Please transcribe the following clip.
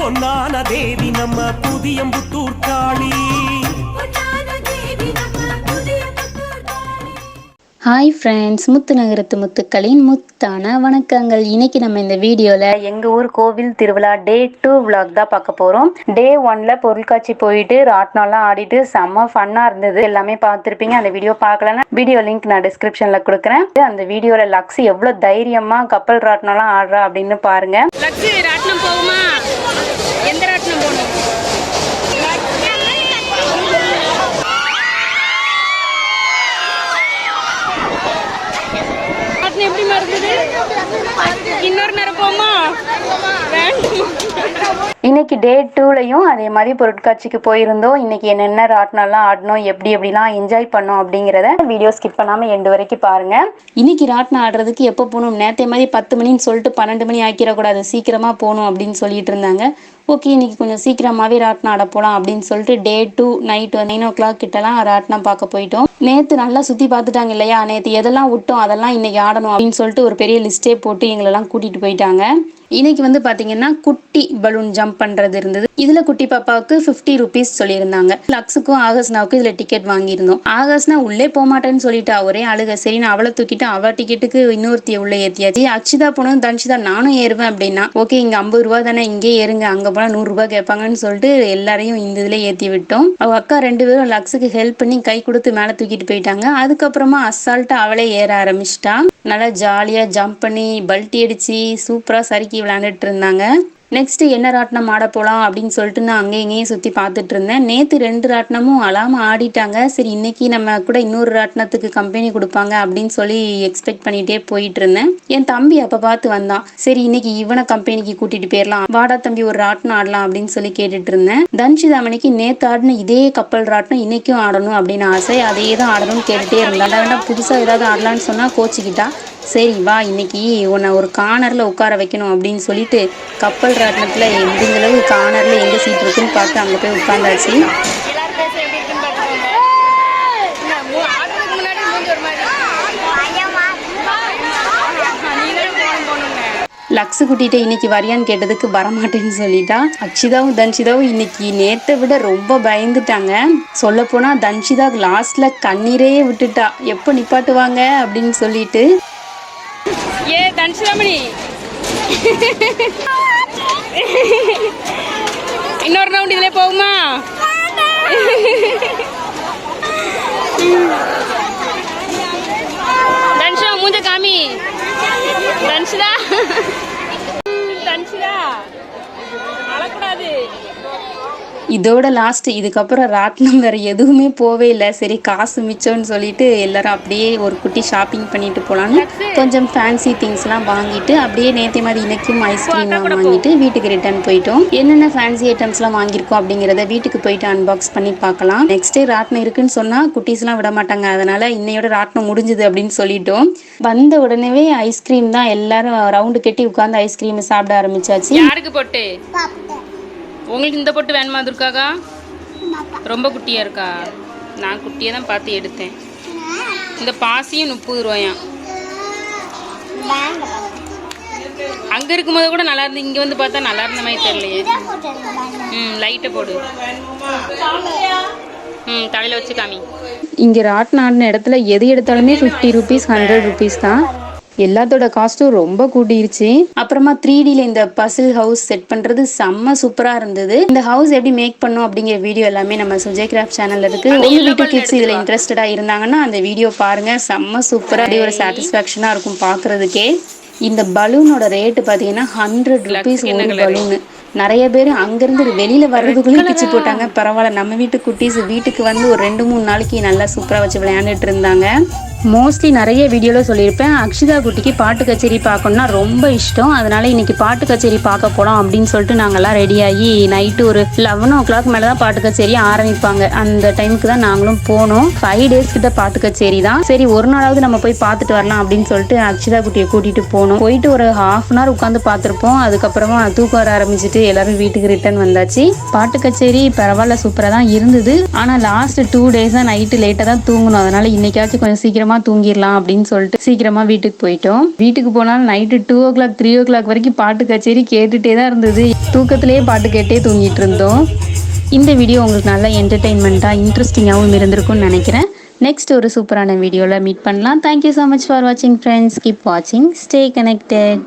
பொன்னான தேவி நம்ம Puthiyamputhur Kali hi friends முத்து நகரத்து முத்துக்களின் முத்தான வணக்கங்கள். இன்னைக்கு நம்ம இந்த வீடியோவில் எங்கள் ஊர் கோவில் திருவிழா டே டூ vlog தான் பார்க்க போகிறோம் டே ஒன்ல பொருட்காட்சி போயிட்டு ராட்னம்லாம் ஆடிட்டு செம்ம ஃபன்னாக இருந்தது. எல்லாமே பார்த்துருப்பீங்க. அந்த வீடியோ பார்க்கலன்னா வீடியோ லிங்க் நான் டிஸ்கிரிப்ஷனில் கொடுக்குறேன். அந்த வீடியோவில் லக்ஸ் எவ்வளோ தைரியமாக கப்பல் ராட்னம்லாம் ஆடுறா அப்படின்னு பாருங்க. லக்ஸு ராட்டினம் போகுமா ராட்டினம் எப்படி மறந்தது? இன்னொரு நேரம் போமா இன்னைக்கு டே டூலையும் அதே மாதிரி பொருட்காட்சிக்கு போயிருந்தோம். இன்னைக்கு என்னென்ன ராட்டினம்லாம் ஆடணும் எப்படி எப்படிலாம் என்ஜாய் பண்ணோம் அப்படிங்கிறத வீடியோ ஸ்கிப் பண்ணாமல் எண்டு வரைக்கும் பாருங்க. இன்னைக்கு ராட்டினம் ஆடுறதுக்கு எப்போ போகணும்? நேற்றே மாதிரி பத்து மணின்னு சொல்லிட்டு பன்னெண்டு மணி ஆக்கிடக்கூடாது. சீக்கிரமாக போகணும் அப்படின்னு சொல்லிட்டு இருந்தாங்க. ஓகே இன்னைக்கு கொஞ்சம் சீக்கிரமாகவே ராட்டினம் ஆட போகலாம் அப்படின்னு சொல்லிட்டு day two night nine o'clock கிட்டலாம் ராட்டினம் பார்க்க போயிட்டோம். நேற்று நல்லா சுற்றி பார்த்துட்டாங்க இல்லையா? நேற்று எதெல்லாம் விட்டோம் அதெல்லாம் இன்னைக்கு ஆடணும் அப்படின்னு சொல்லிட்டு ஒரு பெரிய லிஸ்ட்டே போட்டு எங்களெல்லாம் கூட்டிகிட்டு போயிட்டாங்க. இன்னைக்கு வந்து பாத்தீங்கன்னா குட்டி பலூன் ஜம்ப் பண்றது இருந்தது. இதுல குட்டி பாப்பாவுக்கு 50 ருபீஸ் சொல்லியிருந்தாங்க. லக்ஸுக்கும் ஆகஸ்னாவுக்கும் இதுல டிக்கெட் வாங்கியிருந்தோம். ஆகஸ்னா உள்ளே போக மாட்டேன்னு சொல்லிட்டா ஒரே அழுக. சரி நான் அவளை தூக்கிட்டு அவள் டிக்கெட்டுக்கு இன்னொருத்திய உள்ள ஏத்தியாச்சு. அக்ஷிதா போனோம் தன்ஷிதா நானும் ஏறுவேன் அப்படின்னா ஓகே இங்க ஐம்பது ரூபா தானே இங்கே ஏறுங்க. அங்க போனா நூறு ரூபாய் கேட்பாங்கன்னு சொல்லிட்டு எல்லாரையும் இந்த இதுல ஏத்தி விட்டோம். அவ அக்கா ரெண்டு பேரும் லக்ஸுக்கு ஹெல்ப் பண்ணி கை கொடுத்து மேல தூக்கிட்டு போயிட்டாங்க. அதுக்கப்புறமா அசால்ட்டா அவளே ஏற ஆரம்பிச்சிட்டா. நல்லா ஜாலியா ஜம்ப் பண்ணி பல்ட்டி அடிச்சு சூப்பரா சறுக்கி விளையாண்டுட்டு இருந்தாங்க. நெக்ஸ்ட் என்ன ராட்டினம் ஆட போலாம் அப்படின்னு சொல்லிட்டு நான் அங்கேயும் இங்கேயும் சுற்றி பார்த்துட்டு இருந்தேன். நேற்று ரெண்டு ராட்டினமும் அழாம ஆடிட்டாங்க. சரி இன்னைக்கு நம்ம கூட இன்னொரு ராட்டினத்துக்கு கம்பெனி கொடுப்பாங்க அப்படின்னு சொல்லி எக்ஸ்பெக்ட் பண்ணிட்டே போயிட்டு இருந்தேன். என் தம்பி அப்போ பார்த்து வந்தான். சரி இன்னைக்கு இவனை கம்பெனிக்கு கூட்டிட்டு போயிடலாம் வாடா தம்பி ஒரு ராட்டினம் ஆடலாம் அப்படின்னு சொல்லி கேட்டுட்டு இருந்தேன். தன்ஷிதாமணிக்கு நேற்று ஆடின இதே கப்பல் ராட்டினம் இன்னைக்கும் ஆடணும் அப்படின்னு ஆசை அதே தான் ஆடணும்னு கேட்டுட்டே இருந்தான். வேண்டாம் புதுசாக ஏதாவது ஆடலாம்னு சொன்னால் கோச்சிக்கிட்டா. சரி வா இன்னைக்கு உன்னை ஒரு கானரில் உட்கார வைக்கணும் அப்படின்னு சொல்லிட்டு கப்பல் ராட்டினத்தில் எந்தளவு கானரில் எங்கே சீட் இருக்குன்னு பார்த்து அங்கே போய் உட்காந்தாச்சு. லக்ஸு குட்டிகிட்ட இன்னைக்கு வரியான்னு கேட்டதுக்கு வரமாட்டேன்னு சொல்லிட்டா. அக்ஷிதாவும் தன்ஷிதாவும் இன்னைக்கு நேத்தை விட ரொம்ப பயந்துட்டாங்க. சொல்ல போனா தன்ஷிதா லாஸ்ட்ல கண்ணீரே விட்டுட்டா. எப்போ நிப்பாட்டுவாங்க அப்படின்னு சொல்லிட்டு ஏ தனுஷிராமணி இன்னொரு ரவுண்ட் இதுல போகுமா? தனுஷா மூஞ்ச காமி. தனுஷிதா? இதோட லாஸ்ட் இதுக்கப்புறம் ராட்டினம் வேற எதுவுமே போவே இல்லை. சரி காசு மிச்சம்னு சொல்லிட்டு எல்லாரும் அப்படியே ஒரு குட்டி ஷாப்பிங் பண்ணிட்டு போலான்னு கொஞ்சம் ஃபேன்சி திங்ஸ்லாம் வாங்கிட்டு அப்படியே நேற்று மாதிரி இன்னைக்கும் ஐஸ்கிரீம்லாம் வாங்கிட்டு வீட்டுக்கு ரிட்டர்ன் போயிட்டோம். என்னென்ன ஃபேன்சி ஐட்டம்ஸ்லாம் வாங்கியிருக்கோம் அப்படிங்கிறத வீட்டுக்கு போயிட்டு அன்பாக்ஸ் பண்ணி பார்க்கலாம். நெக்ஸ்ட் டே ராட்டினம் இருக்குன்னு சொன்னால் குட்டீஸ்லாம் விட மாட்டாங்க. அதனால இன்னையோட ராட்டினம் முடிஞ்சுது அப்படின்னு சொல்லிட்டோம். வந்த உடனேவே ஐஸ்கிரீம் தான் எல்லாரும் ரவுண்டு கட்டி உட்காந்து ஐஸ்கிரீம் சாப்பிட ஆரம்பிச்சாச்சு. யாருக்கு பொட்டு? உங்களுக்கு இந்த பொட்டு வேணுமா துர்காக்கா? ரொம்ப குட்டியா இருக்கா? நான் குட்டியை தான் பார்த்து எடுத்தேன். இந்த பாசியும் முப்பது ரூபாயாம். அங்க இருக்கும்போது கூட நல்லா இருந்து இங்க வந்து பார்த்தா நல்லா இருந்த மாதிரி தெரியலையே. ம் லைட்டை போடு. ம் தலையில வச்சு காமி. இங்கே ராட்டினம் ஆடின இடத்துல எது எடுத்தாலுமே ஃபிஃப்டி ருபீஸ் ஹண்ட்ரட் ருபீஸ் தான். எல்லாத்தோட காஸ்ட்டும் ரொம்ப கூட்டிருச்சு. அப்புறமா த்ரீ டில இந்த பசில் ஹவுஸ் செட் பண்றது செம்ம சூப்பரா இருந்தது. இந்த ஹவுஸ் எப்படி மேக் பண்ணும் அப்படிங்கிற வீடியோ எல்லாமே நம்ம சுஜய் கிராஃப்ட் சேனல்ல இருக்கு. உங்க வீட்டு கிட்ஸ் இதுல இன்ட்ரெஸ்டடா இருந்தாங்கன்னா அந்த வீடியோ பாருங்க. செம்ம சூப்பரா அப்படியே ஒரு சாட்டிஸ்பாக்சனா இருக்கும் பாக்குறதுக்கே இந்த பலூனோட ரேட்டு பாத்தீங்கன்னா ஹண்ட்ரட் ருபீஸ் ஒரு பலூனு நிறைய பேர் அங்கிருந்து வெளியில வர்றதுக்குள்ளே பிச்சு போட்டாங்க. பரவாயில்ல நம்ம வீட்டு குட்டீஸ் வீட்டுக்கு வந்து ஒரு ரெண்டு மூணு நாளைக்கு நல்லா சூப்பரா வச்சு விளையாண்டுட்டு இருந்தாங்க. மோஸ்ட்லி நிறைய வீடியோவில் சொல்லியிருப்பேன். அக்ஷிதா குட்டிக்கு பாட்டு கச்சேரி பார்க்கணும்னா ரொம்ப இஷ்டம். அதனால் இன்னைக்கு பாட்டு கச்சேரி பார்க்க போகலாம் அப்படின்னு சொல்லிட்டு நாங்கள்லாம் ரெடியாகி நைட்டு ஒரு லெவன் ஓ கிளாக் மேலே தான் பாட்டு கச்சேரி ஆரம்பிப்பாங்க. அந்த டைமுக்கு தான் நாங்களும் போனோம். ஃபைவ் டேஸ் கிட்ட பாட்டு கச்சேரி தான். சரி ஒரு நாளாவது நம்ம போய் பார்த்துட்டு வரலாம் அப்படின்னு சொல்லிட்டு அக்ஷிதா குட்டியை கூட்டிகிட்டு போனோம். போயிட்டு ஒரு ஹாஃப் அன் ஹவர் உட்காந்து பார்த்துருப்போம். அதுக்கப்புறமா தூக்கம் வர ஆரம்பிச்சுட்டு எல்லாரும் வீட்டுக்கு ரிட்டர்ன் வந்தாச்சு. பாட்டு கச்சேரி பரவாயில்ல சூப்பராக தான் இருந்தது. ஆனால் லாஸ்ட் டூ டேஸாக நைட்டு லேட்டாக தான் தூங்கணும் அதனால இன்னைக்காச்சும் கொஞ்சம் சீக்கிரம் சீக்கிரமா தூங்கிடலாம் அப்படின்னு சொல்லிட்டு சீக்கிரமாக வீட்டுக்கு போயிட்டோம். வீட்டுக்கு போனாலும் night two o'clock three o'clock வரைக்கும் பாட்டு கச்சேரி கேட்டுகிட்டே தான் இருந்தது. தூக்கத்திலேயே பாட்டு கேட்டே தூங்கிட்டு இருந்தோம். இந்த வீடியோ உங்களுக்கு நல்லா என்டர்டெயின்மெண்ட்டாக இன்ட்ரெஸ்டிங்காகவும் இருந்திருக்கும்னு நினைக்கிறேன். நெக்ஸ்ட் ஒரு சூப்பரான வீடியோவில் மீட் பண்ணலாம். தேங்க்யூ ஸோ மச் ஃபார் வாட்சிங் ஃப்ரெண்ட்ஸ் கீப் வாட்சிங் ஸ்டே கனெக்டட்